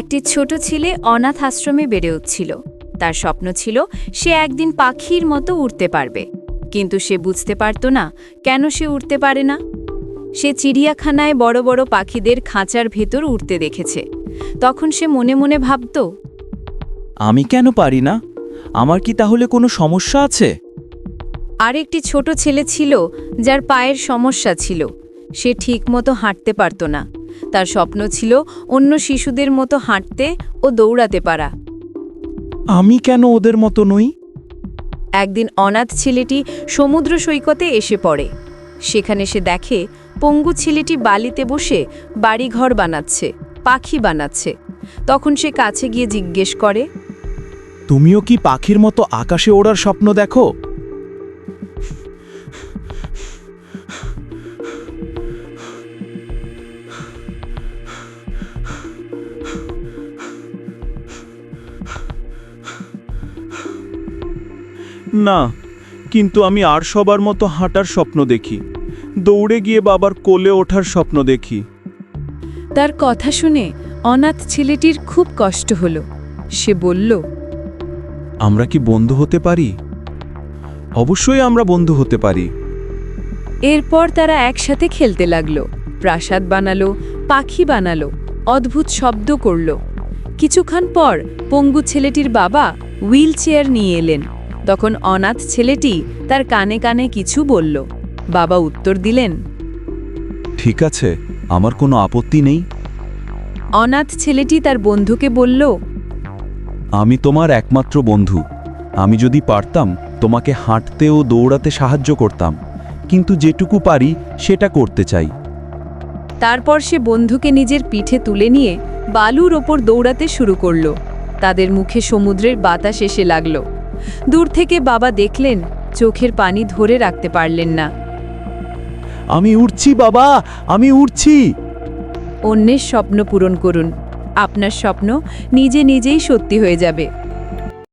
একটি ছোট ছেলে অনাথ আশ্রমে বেড়ে উঠছিল। তার স্বপ্ন ছিল সে একদিন পাখির মতো উড়তে পারবে। কিন্তু সে বুঝতে পারত না কেন সে উড়তে পারে না। সে চিড়িয়াখানায় বড় বড় পাখিদের খাঁচার ভেতর উড়তে দেখেছে। তখন সে মনে মনে ভাবত আমি কেন পারি না? আমার কি তাহলে কোনো সমস্যা আছে? আর একটি ছোট ছেলে ছিল যার পায়ের সমস্যা ছিল। সে ঠিকমতো হাঁটতে পারত না। তার স্বপ্ন ছিল অন্য শিশুদের মতো হাঁটতে ও দৌড়াতে পারা। আমি কেন ওদের মতো নই? একদিন অনাথ ছেলেটি সমুদ্র সৈকতে এসে পড়ে। সেখানে সে দেখে পঙ্গু ছেলেটি বালিতে বসে বাড়িঘর বানাচ্ছে পাখি বানাচ্ছে। তখন সে কাছে গিয়ে জিজ্ঞেস করে তুমিও কি পাখির মতো আকাশে ওড়ার স্বপ্ন দেখো? না কিন্তু আমি আর সবার মতো হাঁটার স্বপ্ন দেখি। দৌড়ে গিয়ে বাবার কোলে ওঠার স্বপ্ন দেখি। তার কথা শুনে অনাথ ছেলেটির খুব কষ্ট হলো। সে বলল আমরা কি বন্ধু হতে পারি? অবশ্যই আমরা বন্ধু হতে পারি। এরপর তারা একসাথে খেলতে লাগল। প্রাসাদ বানালো পাখি বানালো অদ্ভুত শব্দ করল। কিছুক্ষণ পর পঙ্গু ছেলেটির বাবা হুইল চেয়ার নিয়ে এলেন। তখন অনাথ ছেলেটি তার কানে কানে কিছু বলল। বাবা উত্তর দিলেন ঠিক আছে আমার কোনো আপত্তি নেই। অনাথ ছেলেটি তার বন্ধুকে বলল আমি তোমার একমাত্র বন্ধু। আমি যদি পারতাম তোমাকে হাঁটতে ও দৌড়াতে সাহায্য করতাম। কিন্তু যেটুকু পারি সেটা করতে চাই। তারপর সে বন্ধুকে নিজের পিঠে তুলে নিয়ে বালুর ওপর দৌড়াতে শুরু করল। তাদের মুখে সমুদ্রের বাতাস এসে লাগল। দূর থেকে বাবা দেখলেন চোখের পানি ধরে রাখতে পারলেন না। আমি উঠছি বাবা আমি উঠছি অন্যের স্বপ্ন পূরণ করুন। আপনার স্বপ্ন নিজে নিজেই সত্যি হয়ে যাবে।